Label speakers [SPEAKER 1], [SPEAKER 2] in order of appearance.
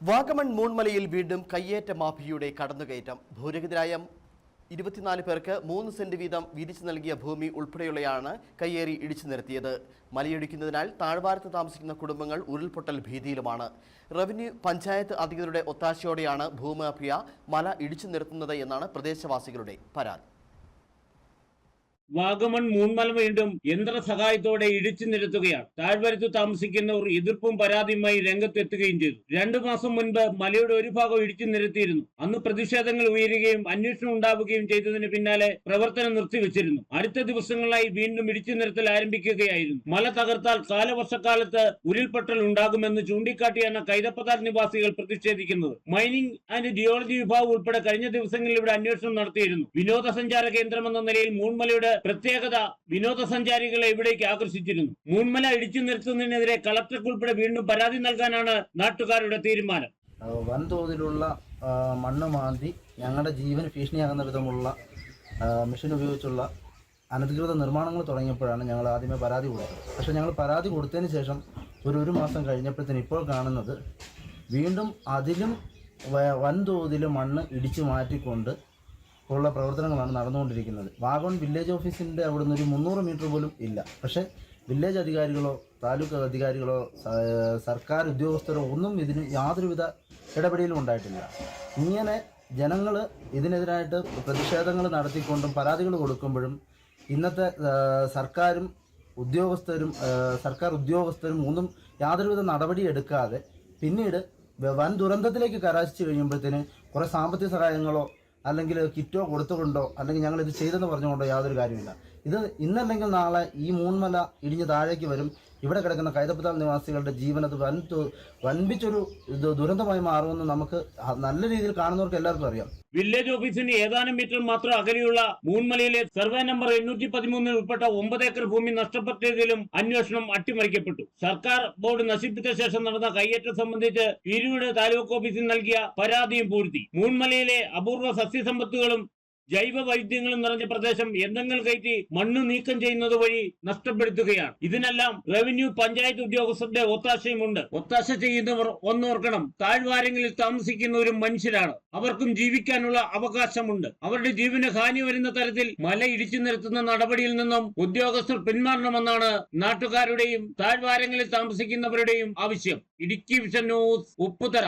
[SPEAKER 1] വാഗമൺ മൂൺമലയിൽ വീണ്ടും കയ്യേറ്റ മാഫിയയുടെ കടന്നുകയറ്റം. ഭൂരഹിതരായ ഇരുപത്തിനാല് പേർക്ക് മൂന്ന് സെന്റ് വീതം വിരിച്ചു നൽകിയ ഭൂമി ഉൾപ്പെടെയുള്ളയാണ് കയ്യേറി ഇടിച്ചു നിർത്തിയത്. മലയിടിക്കുന്നതിനാൽ താഴ്വാരത്ത് താമസിക്കുന്ന കുടുംബങ്ങൾ ഉരുൾപൊട്ടൽ ഭീതിയിലുമാണ്. റവന്യൂ പഞ്ചായത്ത് അധികൃതരുടെ ഒത്താശയോടെയാണ് ഭൂമാഫിയ മല ഇടിച്ചു നിർത്തുന്നത് എന്നാണ് പ്രദേശവാസികളുടെ പരാതി.
[SPEAKER 2] വാഗമൺ മൂൺമല വീണ്ടും യന്ത്ര സഹായത്തോടെ ഇടിച്ചു നിരത്തുകയാണ്. താഴ്വരത്ത് താമസിക്കുന്നവർ എതിർപ്പും പരാതിയുമായി രംഗത്തെത്തുകയും ചെയ്തു. രണ്ടു മാസം മുൻപ് മലയുടെ ഒരു ഭാഗം ഇടിച്ചു നിരത്തിയിരുന്നു. അന്ന് പ്രതിഷേധങ്ങൾ ഉയരുകയും അന്വേഷണം ഉണ്ടാവുകയും ചെയ്തതിന് പിന്നാലെ പ്രവർത്തനം നിർത്തിവെച്ചിരുന്നു. അടുത്ത ദിവസങ്ങളായി വീണ്ടും ഇടിച്ചു നിരത്തൽ ആരംഭിക്കുകയായിരുന്നു. മല തകർത്താൽ കാലവർഷക്കാലത്ത് ഉരുൾപൊട്ടൽ ഉണ്ടാകുമെന്ന് ചൂണ്ടിക്കാട്ടിയാണ് കൈതപ്പതാർ നിവാസികൾ പ്രതിഷേധിക്കുന്നത്. മൈനിങ് ആൻഡ് ജിയോളജി വിഭാഗം ഉൾപ്പെടെ കഴിഞ്ഞ ദിവസങ്ങളിൽ ഇവിടെ അന്വേഷണം നടത്തിയിരുന്നു. വിനോദസഞ്ചാര കേന്ദ്രമെന്ന നിലയിൽ മൂൺമലയുടെ പ്രത്യേകത വിനോദസഞ്ചാരികളെ ഇവിടേക്ക് ആകർഷിച്ചിരുന്നു. മൂൺമല ഇടിച്ചു നിർത്തുന്നതിനെതിരെ കളക്ടർക്ക് ഉൾപ്പെടെ വീണ്ടും പരാതി നൽകാനാണ് നാട്ടുകാരുടെ തീരുമാനം.
[SPEAKER 3] വൻതോതിലുള്ള മണ്ണ് മാന്തി ഞങ്ങളുടെ ജീവൻ ഭീഷണിയാകുന്ന വിധമുള്ള മെഷീൻ ഉപയോഗിച്ചുള്ള അനധികൃത നിർമ്മാണങ്ങൾ തുടങ്ങിയപ്പോഴാണ് ഞങ്ങൾ ആദ്യമേ പരാതി കൊടുത്തത്. പക്ഷേ ഞങ്ങൾ പരാതി കൊടുത്തതിന് ശേഷം ഒരു ഒരു മാസം കഴിഞ്ഞപ്പോഴത്തേന് ഇപ്പോൾ കാണുന്നത് വീണ്ടും അതിലും വൻതോതിൽ മണ്ണ് ഇടിച്ചു മാറ്റിക്കൊണ്ട് ഉള്ള പ്രവർത്തനങ്ങളാണ് നടന്നുകൊണ്ടിരിക്കുന്നത്. വാഗോൺ വില്ലേജ് ഓഫീസിന്റെ അവിടുന്ന് ഒരു മുന്നൂറ് മീറ്റർ പോലും ഇല്ല. പക്ഷേ വില്ലേജ് അധികാരികളോ താലൂക്ക് അധികാരികളോ സർക്കാർ ഉദ്യോഗസ്ഥരോ ഒന്നും ഇതിന് യാതൊരുവിധ ഇടപെടലും ഉണ്ടായിട്ടില്ല. ഇങ്ങനെ ജനങ്ങൾ ഇതിനെതിരായിട്ട് പ്രതിഷേധങ്ങൾ നടത്തിക്കൊണ്ടും പരാതികൾ കൊടുക്കുമ്പോഴും ഇന്നത്തെ സർക്കാരും ഉദ്യോഗസ്ഥരും സർക്കാർ ഉദ്യോഗസ്ഥരും ഒന്നും യാതൊരുവിധ നടപടി എടുക്കാതെ പിന്നീട് വൻ ദുരന്തത്തിലേക്ക് കരാശിച്ചു കഴിയുമ്പോഴത്തേന് കുറേ സാമ്പത്തിക സഹായങ്ങളോ അല്ലെങ്കിൽ കിറ്റോ കൊടുത്തുകൊണ്ടോ അല്ലെങ്കിൽ ഞങ്ങൾ ഇത് ചെയ്തെന്ന് പറഞ്ഞുകൊണ്ടോ യാതൊരു കാര്യമില്ല ഇത് ഇന്നല്ലെങ്കിൽ നാളെ ഈ മൂൺമല ഇടിഞ്ഞ് താഴേക്ക് വരും. ഇവിടെ കിടക്കുന്ന കൈതപ്പത്താൽ നിവാസികളുടെ ജീവൻ അത് വൻ വൻപിച്ചൊരു ദുരന്തമായി മാറുമെന്ന് നമുക്ക് നല്ല രീതിയിൽ കാണുന്നവർക്ക് എല്ലാവർക്കും അറിയാം.
[SPEAKER 2] വില്ലേജ് ഓഫീസിന് ഏതാനും മീറ്റർ മാത്രം അകലെയുള്ള മൂൺമലയിലെ സർവേ നമ്പർ എണ്ണൂറ്റി പതിമൂന്നിൽ ഉൾപ്പെട്ട ഒമ്പത് ഏക്കർ ഭൂമി നഷ്ടപ്പെട്ടതിലും അന്വേഷണം അട്ടിമറിക്കപ്പെട്ടു. സർക്കാർ ബോർഡ് നശിപ്പിച്ച ശേഷം നടന്ന കയ്യേറ്റം സംബന്ധിച്ച് പീരുമേട് താലൂക്ക് ഓഫീസിൽ നൽകിയ പരാതിയും പൂർത്തി. മൂൺമലയിലെ അപൂർവ സസ്യസമ്പത്തുകളും ജൈവ വൈദ്യങ്ങളും നിറഞ്ഞ പ്രദേശം യന്ത്രങ്ങൾ കയറ്റി മണ്ണ് നീക്കം ചെയ്യുന്നത് വഴി നഷ്ടപ്പെടുത്തുകയാണ്. ഇതിനെല്ലാം റവന്യൂ പഞ്ചായത്ത് ഉദ്യോഗസ്ഥരുടെ ഒത്താശയുമുണ്ട്. ഒത്താശ ചെയ്യുന്നവർ ഒന്നോർക്കണം. താഴ്വാരങ്ങളിൽ താമസിക്കുന്നവരും മനുഷ്യരാണ്. അവർക്കും ജീവിക്കാനുള്ള അവകാശമുണ്ട്. അവരുടെ ജീവന് ഹാനി വരുന്ന തരത്തിൽ മല ഇടിച്ചു നിരത്തുന്ന നടപടിയിൽ നിന്നും ഉദ്യോഗസ്ഥർ പിന്മാറണമെന്നാണ് നാട്ടുകാരുടെയും താഴ്വാരങ്ങളിൽ താമസിക്കുന്നവരുടെയും ആവശ്യം. Idukki vision news Upputhara.